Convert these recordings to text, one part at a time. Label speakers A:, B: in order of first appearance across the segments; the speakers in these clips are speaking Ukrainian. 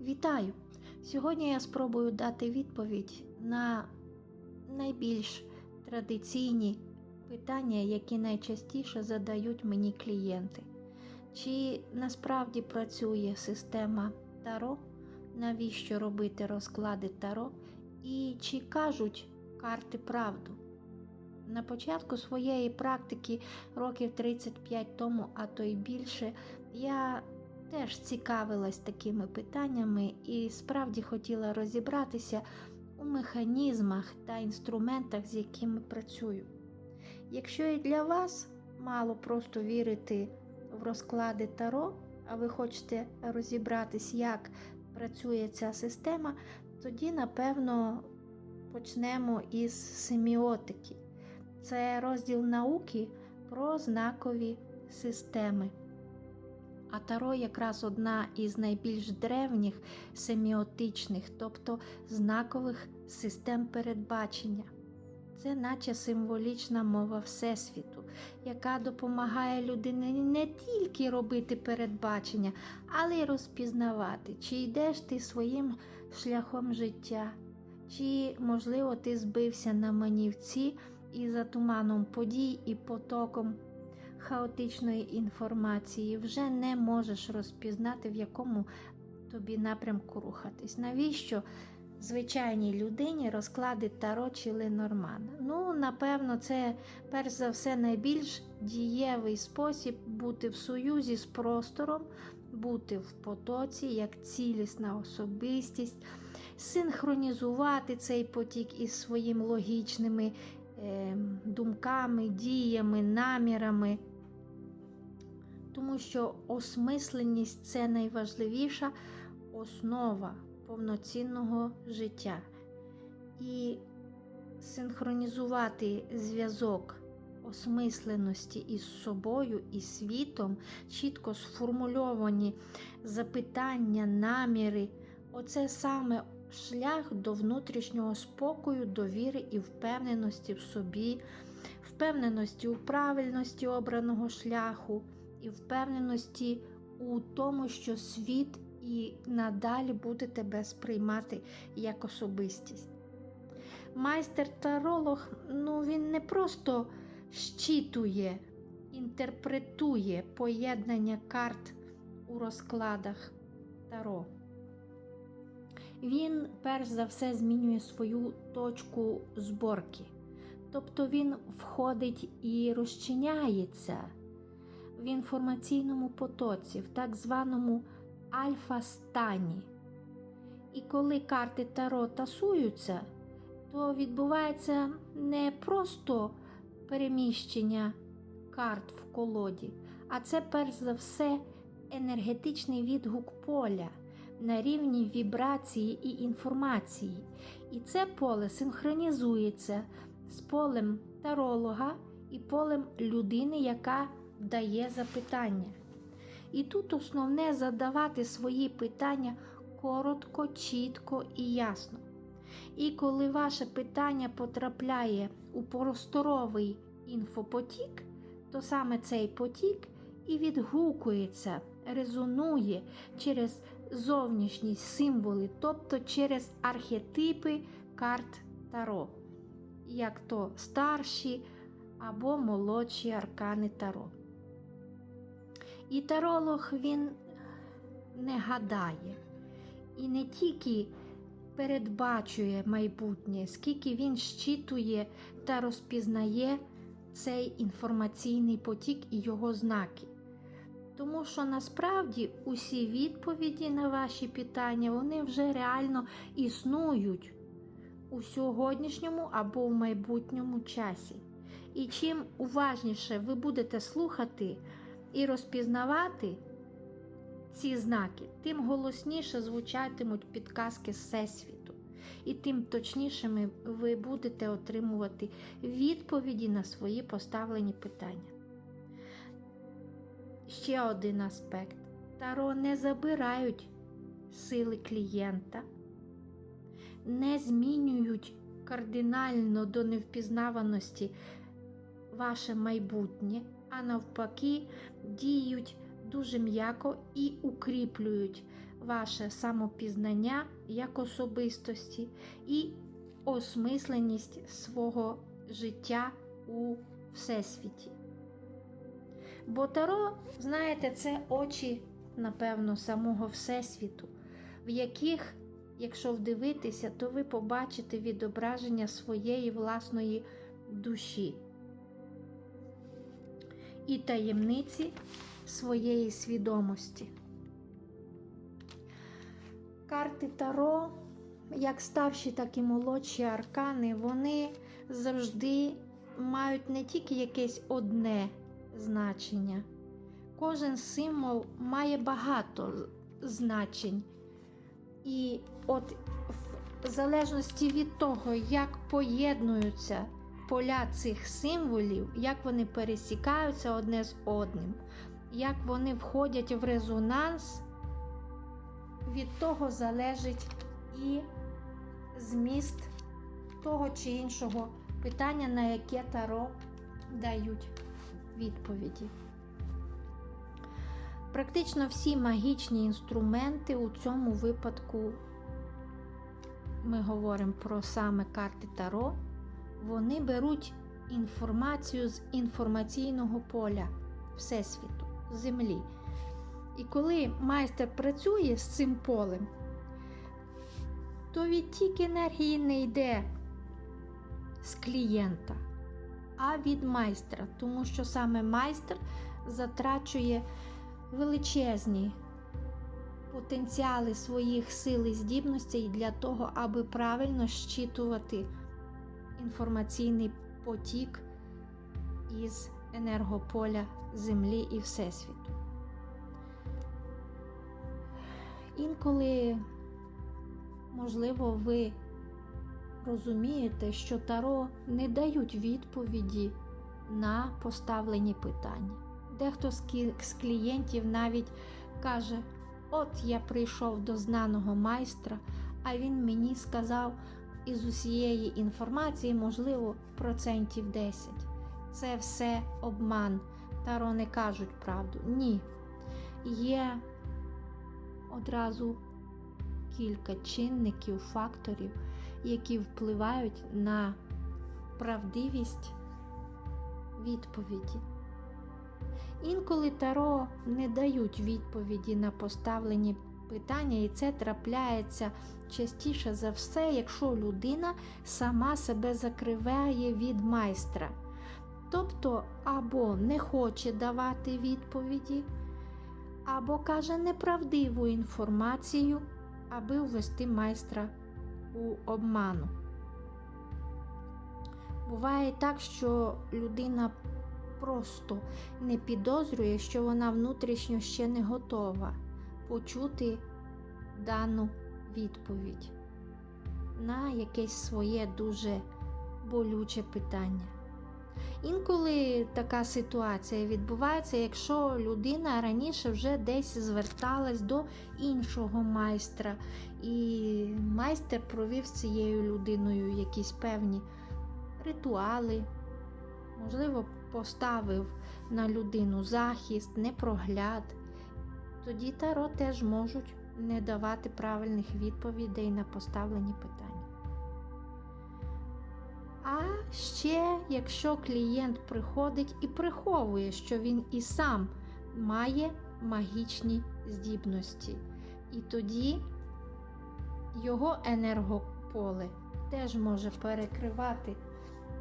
A: Вітаю! Сьогодні я спробую дати відповідь на найбільш традиційні питання, які найчастіше задають мені клієнти. Чи насправді працює система Таро? Навіщо робити розклади Таро? І чи кажуть карти правду? На початку своєї практики, років 35 тому, а то й більше, я теж цікавилась такими питаннями і справді хотіла розібратися у механізмах та інструментах, з якими працюю. Якщо і для вас мало просто вірити в розклади Таро, а ви хочете розібратись, як працює ця система, тоді, напевно, почнемо із семіотики. Це розділ науки про знакові системи. А Таро якраз одна із найбільш древніх семіотичних, тобто знакових систем передбачення. Це наче символічна мова Всесвіту, яка допомагає людині не тільки робити передбачення, але й розпізнавати, чи йдеш ти своїм шляхом життя, чи, можливо, ти збився на манівці і за туманом подій і потоком хаотичної інформації вже не можеш розпізнати, в якому тобі напрямку рухатись. Навіщо звичайній людині розклади Таро чи Ленормана? Ну, напевно, це перш за все найбільш дієвий спосіб бути в союзі з простором, бути в потоці як цілісна особистість, синхронізувати цей потік із своїми логічними е, думками, діями, намірами. Тому що осмисленість це найважливіша основа повноцінного життя. І синхронізувати зв'язок осмисленості із собою і світом, чітко сформульовані запитання, наміри оце саме шлях до внутрішнього спокою, довіри і впевненості в собі, впевненості у правильності обраного шляху і впевненості у тому, що світ і надалі буде тебе сприймати як особистість. Майстер-таролог, ну він не просто щитує, інтерпретує поєднання карт у розкладах Таро. Він перш за все змінює свою точку зборки. Тобто він входить і розчиняється в інформаційному потоці, в так званому альфа-стані. І коли карти Таро тасуються, то відбувається не просто переміщення карт в колоді, а це перш за все енергетичний відгук поля на рівні вібрації і інформації. І це поле синхронізується з полем таролога і полем людини, яка дає запитання. І тут основне задавати свої питання коротко, чітко і ясно. І коли ваше питання потрапляє у просторовий інфопотік, то саме цей потік і відгукується, резонує через зовнішні символи, тобто через архетипи карт Таро, як то старші або молодші аркани Таро. І таролог він не гадає і не тільки передбачує майбутнє, скільки він щитує та розпізнає цей інформаційний потік і його знаки. Тому що насправді усі відповіді на ваші питання вони вже реально існують у сьогоднішньому або в майбутньому часі. І чим уважніше ви будете слухати і розпізнавати ці знаки, тим голосніше звучатимуть підказки Всесвіту, і тим точнішими ви будете отримувати відповіді на свої поставлені питання. Ще один аспект: Таро не забирають сили клієнта, не змінюють кардинально до невпізнаваності ваше майбутнє, а навпаки, діють дуже м'яко і укріплюють ваше самопізнання як особистості і осмисленість свого життя у всесвіті. Бо Таро, знаєте, це очі, напевно, самого Всесвіту, в яких, якщо вдивитися, то ви побачите відображення своєї власної душі і таємниці своєї свідомості. Карти Таро, як старші, так і молодші аркани, вони завжди мають не тільки якесь одне значення. Кожен символ має багато значень. І от в залежності від того, як поєднуються поля цих символів, як вони пересікаються одне з одним, як вони входять в резонанс, від того залежить і зміст того чи іншого питання, на яке таро дають відповіді. Практично всі магічні інструменти у цьому випадку, ми говоримо про саме карти Таро, вони беруть інформацію з інформаційного поля Всесвіту, Землі. І коли майстер працює з цим полем, то відтік енергії не йде з клієнта, а від майстра, тому що саме майстер затрачує величезні потенціали своїх сил і здібностей для того, аби правильно щитувати інформаційний потік із енергополя Землі і Всесвіту. Інколи, можливо, ви розумієте, що Таро не дають відповіді на поставлені питання. Дехто з клієнтів навіть каже: От я прийшов до знаного майстра, а він мені сказав із усієї інформації, можливо, процентів 10. Це все обман. Таро не кажуть правду. Ні. Є одразу кілька чинників, факторів, які впливають на правдивість відповіді. Інколи таро не дають відповіді на поставлені питання, і це трапляється частіше за все, якщо людина сама себе закриває від майстра. Тобто або не хоче давати відповіді, або каже неправдиву інформацію, аби ввести майстра у обману. Буває так, що людина просто не підозрює, що вона внутрішньо ще не готова почути дану відповідь на якесь своє дуже болюче питання. Інколи така ситуація відбувається, якщо людина раніше вже десь зверталась до іншого майстра, і майстер провів з цією людиною якісь певні ритуали, можливо, поставив на людину захист, непрогляд, тоді таро теж можуть не давати правильних відповідей на поставлені питання. А ще, якщо клієнт приходить і приховує, що він і сам має магічні здібності, і тоді його енергополе теж може перекривати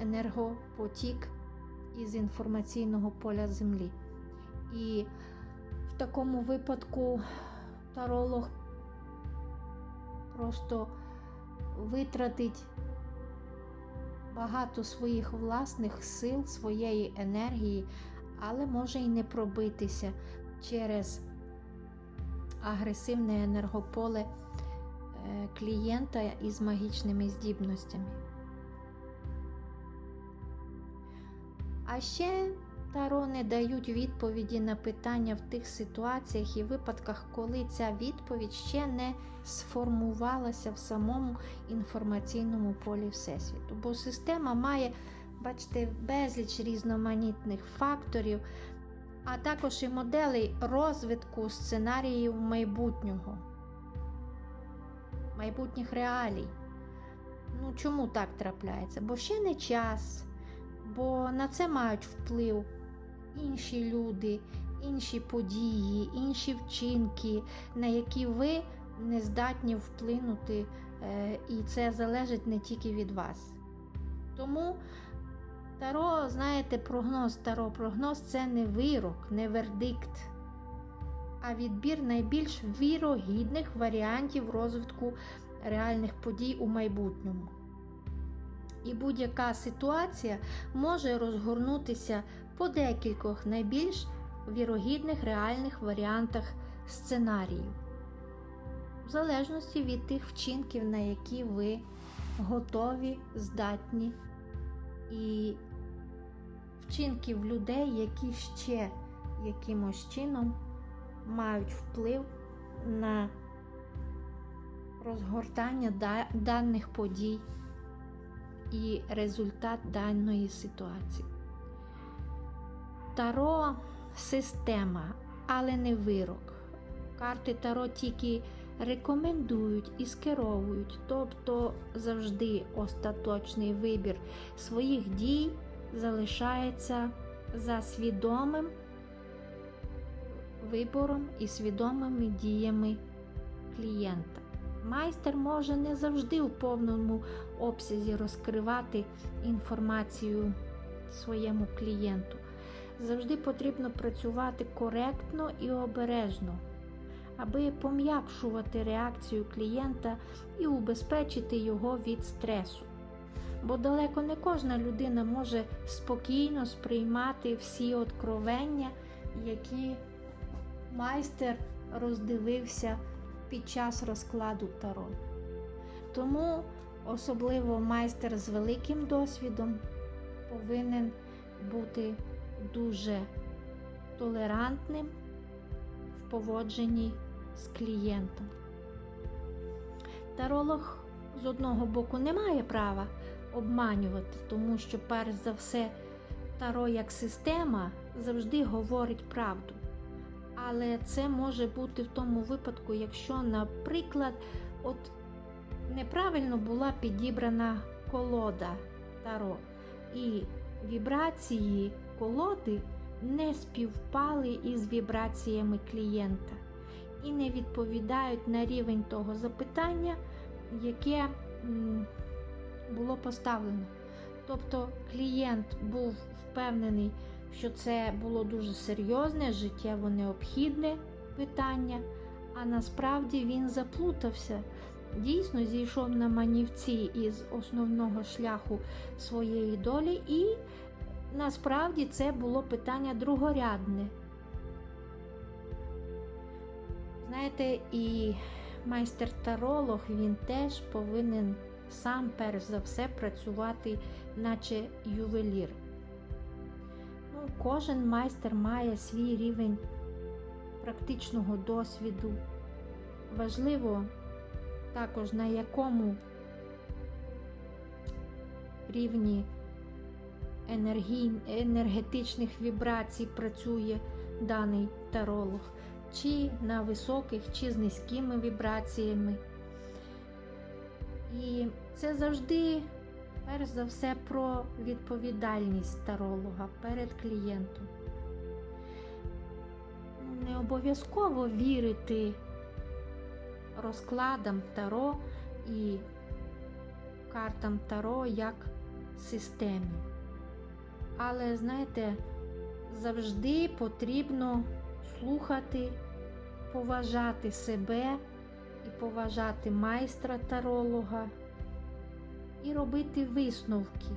A: енергопотік із інформаційного поля Землі. І такому випадку таролог просто витратить багато своїх власних сил, своєї енергії, але може і не пробитися через агресивне енергополе клієнта із магічними здібностями. А ще Таро не дають відповіді на питання в тих ситуаціях і випадках, коли ця відповідь ще не сформувалася в самому інформаційному полі Всесвіту. Бо система має, бачите, безліч різноманітних факторів, а також і моделей розвитку сценаріїв майбутнього, майбутніх реалій. Ну, чому так трапляється? Бо ще не час, бо на це мають вплив інші люди, інші події, інші вчинки, на які ви не здатні вплинути, е, і це залежить не тільки від вас. Тому Таро, знаєте, прогноз, таро прогноз це не вирок, не вердикт, а відбір найбільш вірогідних варіантів розвитку реальних подій у майбутньому. І будь-яка ситуація може розгорнутися по декількох найбільш вірогідних реальних варіантах сценаріїв, в залежності від тих вчинків, на які ви готові, здатні, і вчинків людей, які ще якимось чином мають вплив на розгортання даних подій і результат даної ситуації. Таро система, але не вирок. Карти Таро тільки рекомендують і скеровують, тобто завжди остаточний вибір своїх дій залишається за свідомим вибором і свідомими діями клієнта. Майстер може не завжди у повному обсязі розкривати інформацію своєму клієнту. Завжди потрібно працювати коректно і обережно, аби пом'якшувати реакцію клієнта і убезпечити його від стресу. Бо далеко не кожна людина може спокійно сприймати всі откровення, які майстер роздивився під час розкладу Таро. Тому особливо майстер з великим досвідом повинен бути дуже толерантним в поводженні з клієнтом. Таролог з одного боку не має права обманювати, тому що, перш за все, таро як система завжди говорить правду. Але це може бути в тому випадку, якщо, наприклад, от неправильно була підібрана колода таро, і вібрації колоди не співпали із вібраціями клієнта і не відповідають на рівень того запитання, яке було поставлено. Тобто клієнт був впевнений, що це було дуже серйозне, життєво необхідне питання, а насправді він заплутався. Дійсно зійшов на манівці із основного шляху своєї долі, і насправді це було питання другорядне. Знаєте, і майстер-таролог він теж повинен сам перш за все працювати, наче ювелір. Ну, Кожен майстер має свій рівень практичного досвіду. Важливо також на якому рівні енергетичних вібрацій працює даний таролог, чи на високих, чи з низькими вібраціями. І це завжди, перш за все, про відповідальність таролога перед клієнтом. Не обов'язково вірити розкладам Таро і картам Таро як системі. Але, знаєте, завжди потрібно слухати, поважати себе і поважати майстра таролога і робити висновки.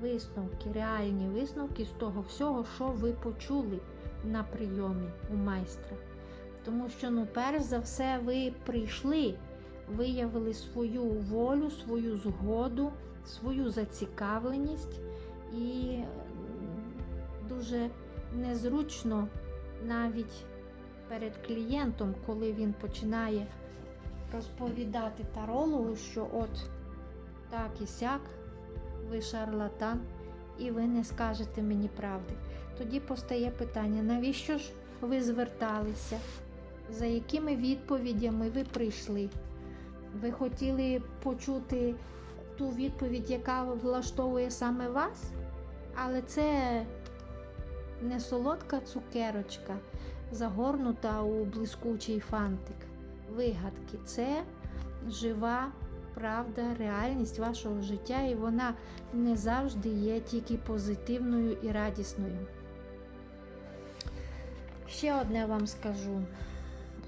A: Висновки, реальні висновки з того всього, що ви почули на прийомі у майстра. Тому що, ну, перш за все, ви прийшли, виявили свою волю, свою згоду, свою зацікавленість, і дуже незручно навіть перед клієнтом, коли він починає розповідати тарологу, що от так і сяк, ви шарлатан, і ви не скажете мені правди. тоді постає питання, навіщо ж ви зверталися? За якими відповідями ви прийшли? Ви хотіли почути ту відповідь, яка влаштовує саме вас? Але це не солодка цукерочка, загорнута у блискучий фантик. Вигадки. Це жива правда, реальність вашого життя, і вона не завжди є тільки позитивною і радісною. Ще одне вам скажу: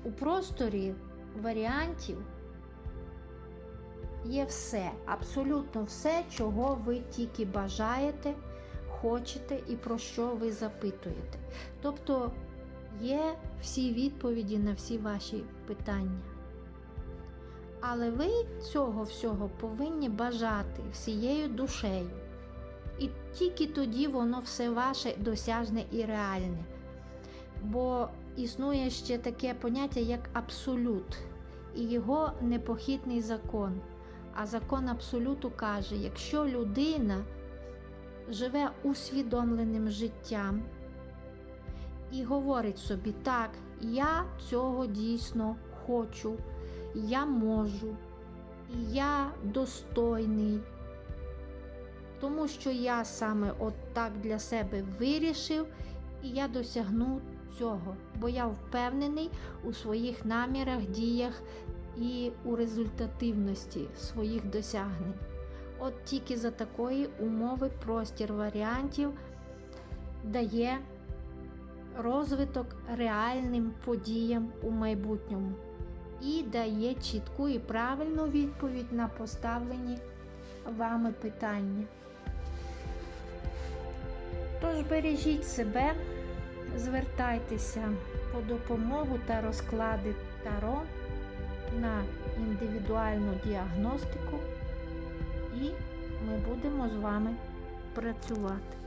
A: у просторі варіантів є все, абсолютно все, чого ви тільки бажаєте, хочете і про що ви запитуєте. Тобто є всі відповіді на всі ваші питання. Але ви цього всього повинні бажати всією душею. І тільки тоді воно все ваше досяжне і реальне. Бо існує ще таке поняття, як абсолют, і його непохитний закон. А закон абсолюту каже, якщо людина живе усвідомленим життям і говорить собі, так, я цього дійсно хочу я можу, я достойний, тому що я саме от так для себе вирішив, і я досягну цього, бо я впевнений у своїх намірах, діях і у результативності своїх досягнень. От тільки за такої умови простір варіантів дає розвиток реальним подіям у майбутньому і дає чітку і правильну відповідь на поставлені вами питання. Тож бережіть себе, звертайтеся по допомогу та розклади Таро на індивідуальну діагностику, і ми будемо з вами працювати.